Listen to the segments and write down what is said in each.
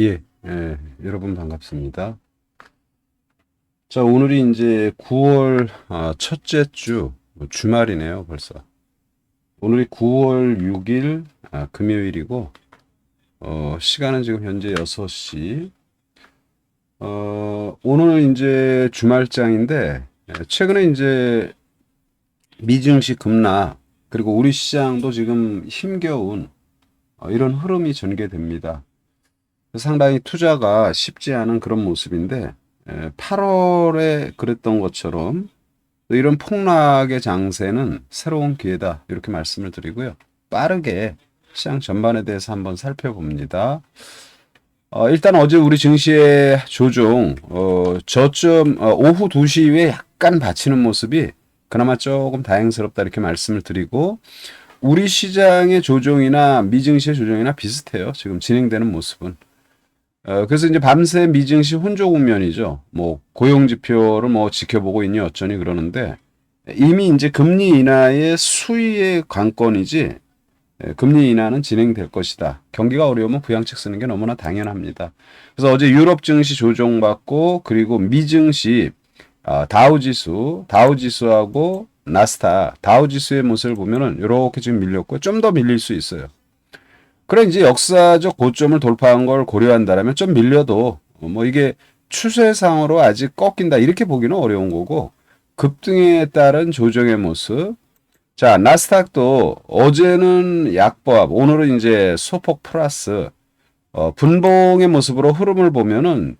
예, 예, 여러분 반갑습니다. 자, 오늘이 이제 9월 아, 첫째 주뭐 주말이네요, 벌써. 오늘이 9월 6일 아, 금요일이고 어, 시간은 지금 현재 6시. 어, 오늘 이제 주말장인데 예, 최근에 이제 미증시 급락 그리고 우리 시장도 지금 힘겨운 어, 이런 흐름이 전개됩니다. 상당히 투자가 쉽지 않은 그런 모습인데 8월에 그랬던 것처럼 이런 폭락의 장세는 새로운 기회다 이렇게 말씀을 드리고요. 빠르게 시장 전반에 대해서 한번 살펴봅니다. 어, 일단 어제 우리 증시의 조종 어, 저점 어, 오후 2시 이후에 약간 받치는 모습이 그나마 조금 다행스럽다 이렇게 말씀을 드리고 우리 시장의 조종이나 미증시의 조종이나 비슷해요. 지금 진행되는 모습은. 어, 그래서 이제 밤새 미증시 혼조 국면이죠. 뭐 고용 지표를 뭐 지켜보고 있니 어쩌니 그러는데 이미 이제 금리 인하의 수위의 관건이지 예, 금리 인하는 진행될 것이다. 경기가 어려우면 부양책 쓰는 게 너무나 당연합니다. 그래서 어제 유럽 증시 조정받고 그리고 미 증시 아, 다우지수, 다우지수하고 나스닥, 다우지수의 모습을 보면은 이렇게 지금 밀렸고 좀 더 밀릴 수 있어요. 그래 이제 역사적 고점을 돌파한 걸 고려한다라면 좀 밀려도 뭐 이게 추세상으로 아직 꺾인다 이렇게 보기는 어려운 거고 급등에 따른 조정의 모습. 자 나스닥도 어제는 약보합, 오늘은 이제 소폭 플러스 어, 분봉의 모습으로 흐름을 보면은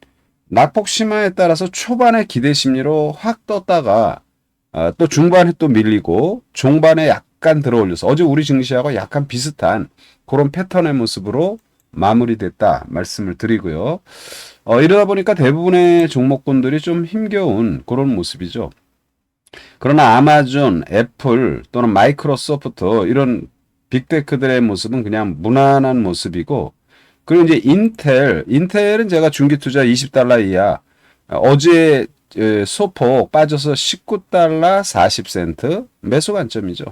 낙폭 심화에 따라서 초반에 기대 심리로 확 떴다가 아, 또 중반에 또 밀리고 종반에 약 간 들어 올려서 어제 우리 증시하고 약간 비슷한 그런 패턴의 모습으로 마무리됐다 말씀을 드리고요. 어, 이러다 보니까 대부분의 종목군들이 좀 힘겨운 그런 모습이죠. 그러나 아마존, 애플 또는 마이크로소프트 이런 빅테크들의 모습은 그냥 무난한 모습이고 그리고 이제 인텔, 인텔은 제가 중기 투자 20달러 이하 어제 소폭 빠져서 19달러 40센트 매수 관점이죠.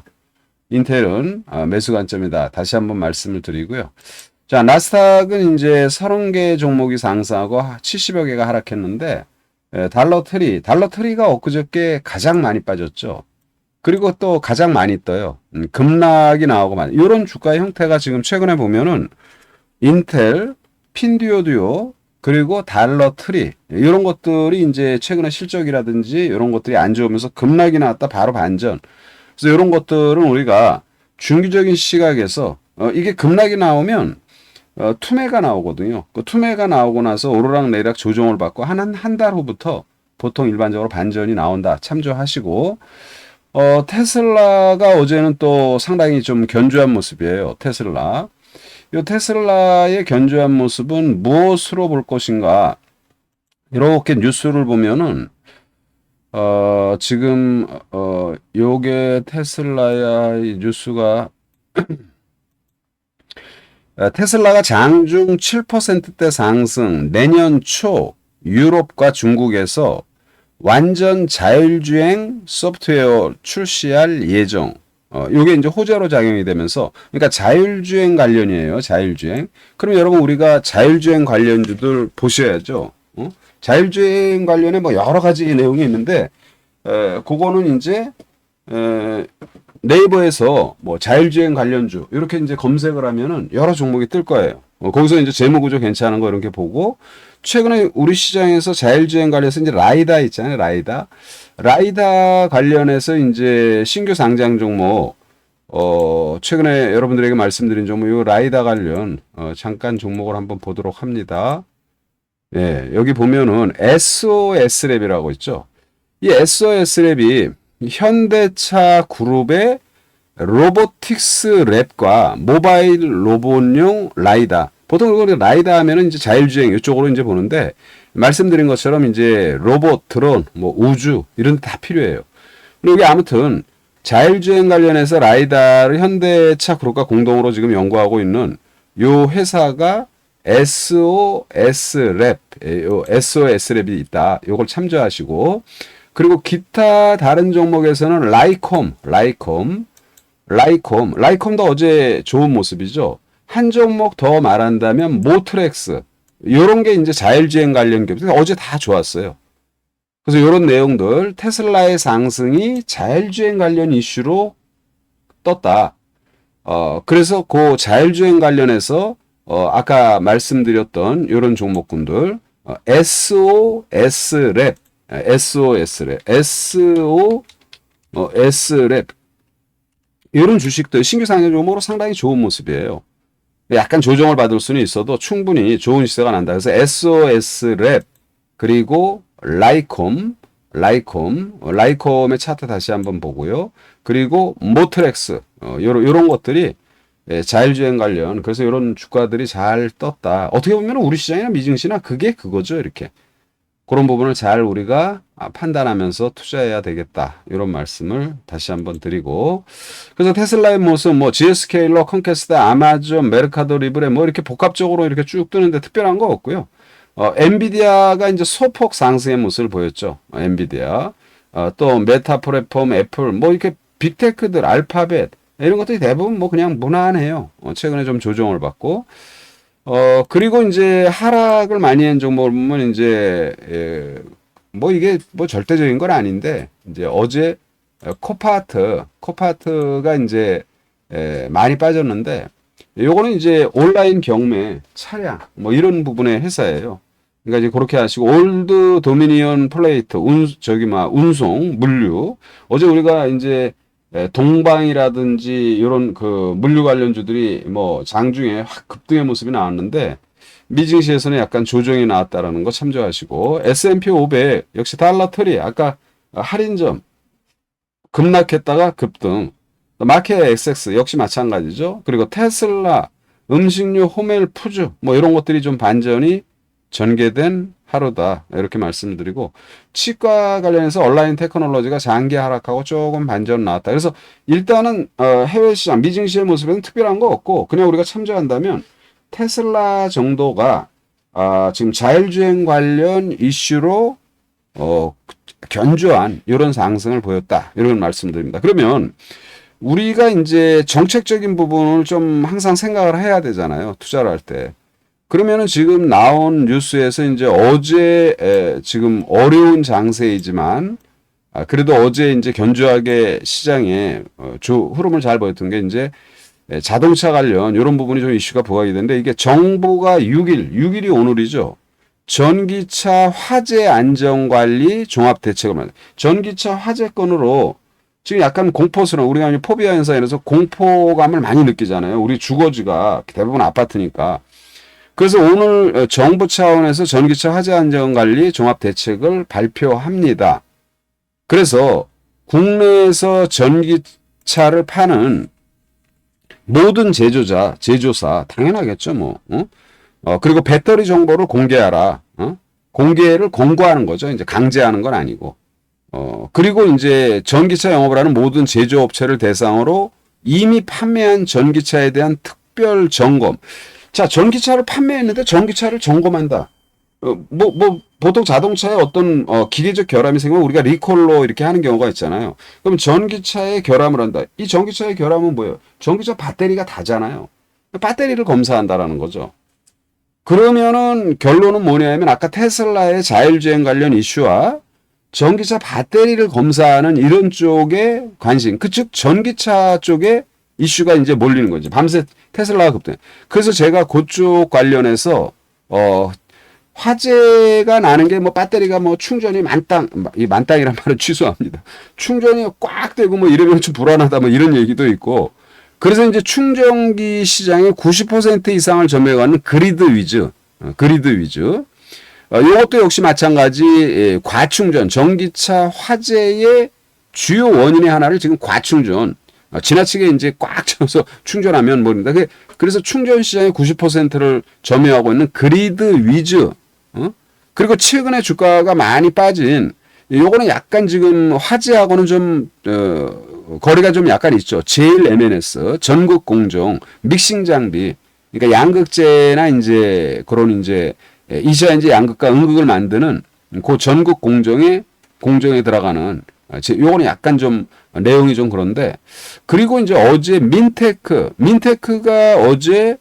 인텔은 아, 매수 관점이다. 다시 한번 말씀을 드리고요. 자, 나스닥은 이제 30개 종목이 상승하고 70여 개가 하락했는데 달러 트리, 달러 트리가 엊그저께 가장 많이 빠졌죠. 그리고 또 가장 많이 떠요. 음, 급락이 나오고 많이. 이런 주가 형태가 지금 최근에 보면은 인텔, 핀듀오듀오, 그리고 달러 트리 이런 것들이 이제 최근에 실적이라든지 이런 것들이 안 좋으면서 급락이 나왔다 바로 반전. 그래서 이런 것들은 우리가 중기적인 시각에서 어, 이게 급락이 나오면 어, 투매가 나오거든요. 그 투매가 나오고 나서 오르락 내리락 조정을 받고 한 한 달 후부터 보통 일반적으로 반전이 나온다. 참조하시고 어, 테슬라가 어제는 또 상당히 좀 견조한 모습이에요. 테슬라. 이 테슬라의 견조한 모습은 무엇으로 볼 것인가? 이렇게 뉴스를 보면은 어, 지금 어, 요게 테슬라의 뉴스가 어, 테슬라가 장중 7%대 상승, 내년 초 유럽과 중국에서 완전 자율주행 소프트웨어 출시할 예정. 어, 요게 이제 호재로 작용이 되면서, 그러니까 자율주행 관련이에요. 자율주행. 그럼 여러분 우리가 자율주행 관련주들 보셔야죠. 어? 자율주행 관련에 뭐 여러 가지 내용이 있는데, 에, 그거는 이제, 에, 네이버에서 뭐 자율주행 관련주 이렇게 이제 검색을 하면은 여러 종목이 뜰 거예요. 어, 거기서 이제 재무 구조 괜찮은 거 이렇게 보고 최근에 우리 시장에서 자율주행 관련해서 이제 라이다 있잖아요. 라이다. 라이다 관련해서 이제 신규 상장 종목 어, 최근에 여러분들에게 말씀드린 종목 이 라이다 관련 어, 잠깐 종목을 한번 보도록 합니다. 예, 여기 보면은 SOS랩이라고 있죠. 이 SOS랩이 현대차 그룹의 로보틱스 랩과 모바일 로봇용 라이다. 보통 이거 라이다 하면은 이제 자율주행 이쪽으로 이제 보는데 말씀드린 것처럼 이제 로봇, 드론, 뭐 우주 이런 데 다 필요해요. 그리고 아무튼 자율주행 관련해서 라이다를 현대차 그룹과 공동으로 지금 연구하고 있는 요 회사가 SOS 랩, SOS 랩이 있다. 요걸 참조하시고 그리고 기타 다른 종목에서는 라이콤, 라이콤, 라이콤, 라이콤도 어제 좋은 모습이죠. 한 종목 더 말한다면 모트렉스, 요런 게 이제 자율주행 관련 기업. 어제 다 좋았어요. 그래서 요런 내용들 테슬라의 상승이 자율주행 관련 이슈로 떴다. 어, 그래서 그 자율주행 관련해서 어, 아까 말씀드렸던 요런 종목군들 어, SOS 랩 SOS 랩 SO 어, S랩 이런 주식들 신규 상장 종목으로 상당히 좋은 모습이에요. 약간 조정을 받을 수는 있어도 충분히 좋은 시세가 난다. 그래서 SOS 랩 그리고 라이콤 라이콤 어, 라이콤의 차트 다시 한번 보고요. 그리고 모트렉스 어, 요런 요런 것들이 예, 자율주행 관련 그래서 이런 주가들이 잘 떴다. 어떻게 보면 우리 시장이나 미증시나 그게 그거죠 이렇게 그런 부분을 잘 우리가 아, 판단하면서 투자해야 되겠다. 이런 말씀을 다시 한번 드리고. 그래서 테슬라의 모습, 뭐, GS케일러, 컨캐스트, 아마존, 메르카도 리브레, 뭐, 이렇게 복합적으로 이렇게 쭉 뜨는데 특별한 거 없고요. 어, 엔비디아가 이제 소폭 상승의 모습을 보였죠. 어, 엔비디아. 어, 또, 메타 플랫폼, 애플, 뭐, 이렇게 빅테크들, 알파벳, 이런 것들이 대부분 뭐 그냥 무난해요. 어, 최근에 좀 조정을 받고. 어, 그리고 이제 하락을 많이 한 보면 이제, 예, 뭐 이게 뭐 절대적인 건 아닌데, 이제 어제 코파트, 코파트가 이제, 예, 많이 빠졌는데, 요거는 이제 온라인 경매, 차량, 뭐 이런 부분의 회사예요. 그러니까 이제 그렇게 하시고, 올드 도미니언 플레이트, 운, 저기 막, 운송, 물류. 어제 우리가 이제 예, 동방이라든지 이런 그 물류 관련주들이 뭐 장중에 확 급등의 모습이 나왔는데 미증시에서는 약간 조정이 나왔다라는 거 참조하시고 S&P 500 역시 달러 트리 아까 할인점 급락했다가 급등 마켓 XX 역시 마찬가지죠. 그리고 테슬라 음식료 호멜 푸즈 뭐 이런 것들이 좀 반전이 전개된 하루다 이렇게 말씀드리고 치과 관련해서 온라인 테크놀로지가 장기 하락하고 조금 반전 나왔다. 그래서 일단은 어, 해외 시장 미증시의 모습에는 특별한 거 없고 그냥 우리가 참조한다면 테슬라 정도가 아, 지금 자율주행 관련 이슈로 어, 견조한 이런 상승을 보였다 이런 말씀드립니다. 그러면 우리가 이제 정책적인 부분을 좀 항상 생각을 해야 되잖아요. 투자를 할 때. 그러면은 지금 나온 뉴스에서 이제 어제 에, 지금 어려운 장세이지만 아, 그래도 어제 이제 견조하게 시장에 어, 조, 흐름을 잘 보였던 게 이제 에, 자동차 관련 이런 부분이 좀 이슈가 부각이 되는데 이게 정부가 6일, 6일이 오늘이죠. 전기차 화재 안전관리 종합대책을 말 전기차 화재 건으로 지금 약간 공포스러운 우리가 포비아 현상에서 공포감을 많이 느끼잖아요. 우리 주거지가 대부분 아파트니까. 그래서 오늘 어, 정부 차원에서 전기차 화재 안전 관리 종합 대책을 발표합니다. 그래서 국내에서 전기차를 파는 모든 제조자, 제조사 당연하겠죠, 뭐. 어? 어 그리고 배터리 정보를 공개하라. 어? 공개를 권고하는 거죠. 이제 강제하는 건 아니고. 어, 그리고 이제 전기차 영업을 하는 모든 제조업체를 대상으로 이미 판매한 전기차에 대한 특별 점검. 자, 전기차를 판매했는데 전기차를 점검한다. 어, 뭐, 뭐, 보통 자동차에 어떤, 어, 기계적 결함이 생기면 우리가 리콜로 이렇게 하는 경우가 있잖아요. 그럼 전기차에 결함을 한다. 이 전기차의 결함은 뭐예요? 전기차 배터리가 다잖아요. 배터리를 검사한다라는 거죠. 그러면은 결론은 뭐냐면 아까 테슬라의 자율주행 관련 이슈와 전기차 배터리를 검사하는 이런 쪽에 관심, 그 즉 전기차 쪽에 이슈가 이제 몰리는 거죠. 밤새 테슬라가 급등. 그래서 제가 그쪽 관련해서 어 화재가 나는 게 뭐 배터리가 뭐 충전이 만땅 이 만땅이란 말을 취소합니다. 충전이 꽉 되고 뭐 이러면 좀 불안하다 뭐 이런 얘기도 있고 그래서 이제 충전기 시장의 90% 이상을 점유해가는 그리드 위즈, 어, 그리드 위즈. 어, 이것도 역시 마찬가지 예, 과충전, 전기차 화재의 주요 원인의 하나를 지금 과충전, 어, 지나치게 이제 꽉 채워서 충전하면 모릅니다. 그래서 충전 시장의 90%를 점유하고 있는 그리드 위즈, 어? 그리고 최근에 주가가 많이 빠진 요거는 약간 지금 화재하고는 좀 어, 거리가 좀 약간 있죠. 제일 MNS 전국 공정 믹싱 장비 그러니까 양극재나 이제 그런 이제 이시아 이제 양극과 음극을 만드는 그 전국 공정에 공정에 들어가는 아, 요거는 약간 좀 내용이 좀 그런데 그리고 이제 어제 민테크 민테크가 어제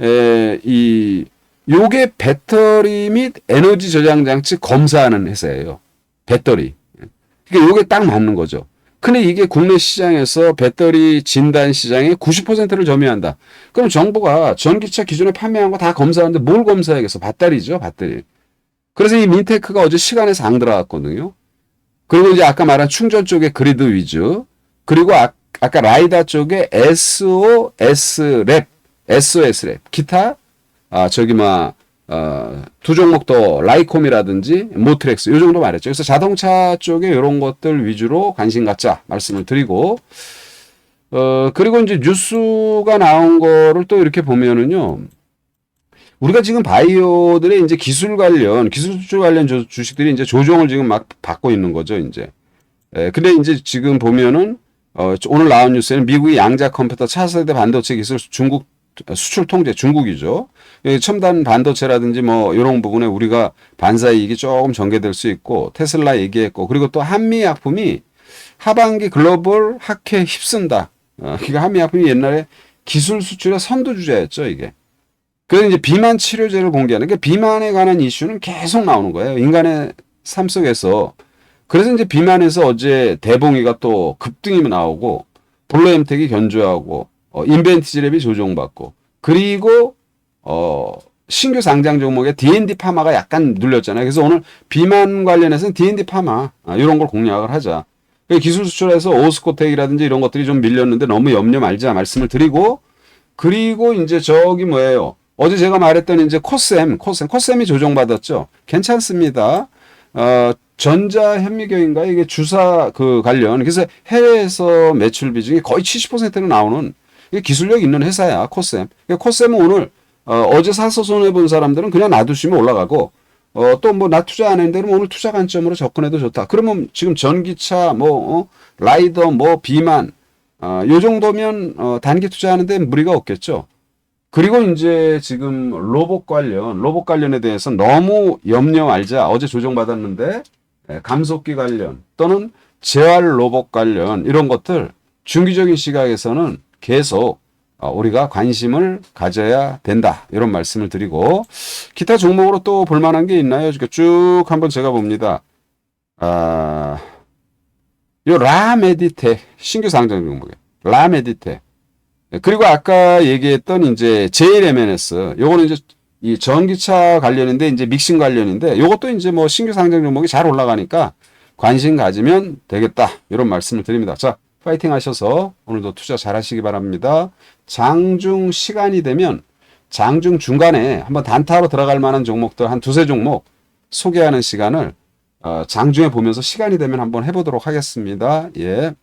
에, 이 요게 배터리 및 에너지 저장 장치 검사하는 회사예요. 배터리. 그러니까 요게 딱 맞는 거죠. 근데 이게 국내 시장에서 배터리 진단 시장의 90%를 점유한다. 그럼 정부가 전기차 기존에 판매한 거 다 검사하는데 뭘 검사하겠어? 배터리죠, 배터리. 그래서 이 민테크가 어제 시간에서 안 들어갔거든요. 그리고 이제 아까 말한 충전 쪽에 그리드 위주, 그리고 아, 아까 라이다 쪽에 SOS 랩, SOS 랩, 기타, 아, 저기, 막, 어, 두 종목 더 라이콤이라든지 모트렉스, 요 정도 말했죠. 그래서 자동차 쪽에 이런 것들 위주로 관심 갖자 말씀을 드리고, 어, 그리고 이제 뉴스가 나온 거를 또 이렇게 보면은요, 우리가 지금 바이오들의 이제 기술 관련, 기술 수출 관련 주, 주식들이 이제 조정을 지금 막 받고 있는 거죠, 이제. 예, 근데 이제 지금 보면은, 어, 오늘 나온 뉴스에는 미국의 양자 컴퓨터 차세대 반도체 기술 중국 수출 통제 중국이죠. 예, 첨단 반도체라든지 뭐 이런 부분에 우리가 반사 이익이 조금 전개될 수 있고 테슬라 얘기했고 그리고 또 한미 약품이 하반기 글로벌 학회 휩쓴다. 어, 그러니까 한미 약품이 옛날에 기술 수출의 선두 주자였죠, 이게. 그래서 이제 비만 치료제를 공개하는 게 비만에 관한 이슈는 계속 나오는 거예요. 인간의 삶 속에서. 그래서 이제 비만에서 어제 대봉이가 또 급등이 나오고 블루엠텍이 견조하고 어, 인벤티지랩이 조정받고 그리고 어 신규 상장 종목에 D&D 파마가 약간 눌렸잖아요. 그래서 오늘 비만 관련해서는 D&D 파마 아, 이런 걸 공략을 하자. 기술 수출에서 오스코텍이라든지 이런 것들이 좀 밀렸는데 너무 염려 말자 말씀을 드리고 그리고 이제 저기 뭐예요. 어제 제가 말했던 이제 코셈, 코셈, 코셈이 조정받았죠. 괜찮습니다. 어, 전자현미경인가 이게 주사 그 관련 그래서 해외에서 매출 비중이 거의 70%는 나오는 기술력 있는 회사야 코셈. 그러니까 코셈은 오늘 어, 어제 사서 손해 본 사람들은 그냥 놔두시면 올라가고 어, 또 뭐 나 투자 안 했는데 오늘 투자 관점으로 접근해도 좋다. 그러면 지금 전기차 뭐 어, 라이더 뭐 비만 어, 요 정도면 어, 단기 투자하는데 무리가 없겠죠. 그리고 이제 지금 로봇 관련, 로봇 관련에 대해서 너무 염려 말자. 어제 조정받았는데, 예, 감속기 관련 또는 재활 로봇 관련 이런 것들 중기적인 시각에서는 계속 어, 우리가 관심을 가져야 된다. 이런 말씀을 드리고, 기타 종목으로 또 볼만한 게 있나요? 쭉 한번 제가 봅니다. 아, 요 라메디텍, 신규 상장 종목이에요. 라메디텍. 예, 그리고 아까 얘기했던 이제 JLMNS 요거는 이제 이 전기차 관련인데 이제 믹싱 관련인데 요것도 이제 뭐 신규 상장 종목이 잘 올라가니까 관심 가지면 되겠다 이런 말씀을 드립니다. 자 파이팅 하셔서 오늘도 투자 잘 하시기 바랍니다. 장중 시간이 되면 장중 중간에 한번 단타로 들어갈 만한 종목들 한 두세 종목 소개하는 시간을 어, 장중에 보면서 시간이 되면 한번 해보도록 하겠습니다. 예.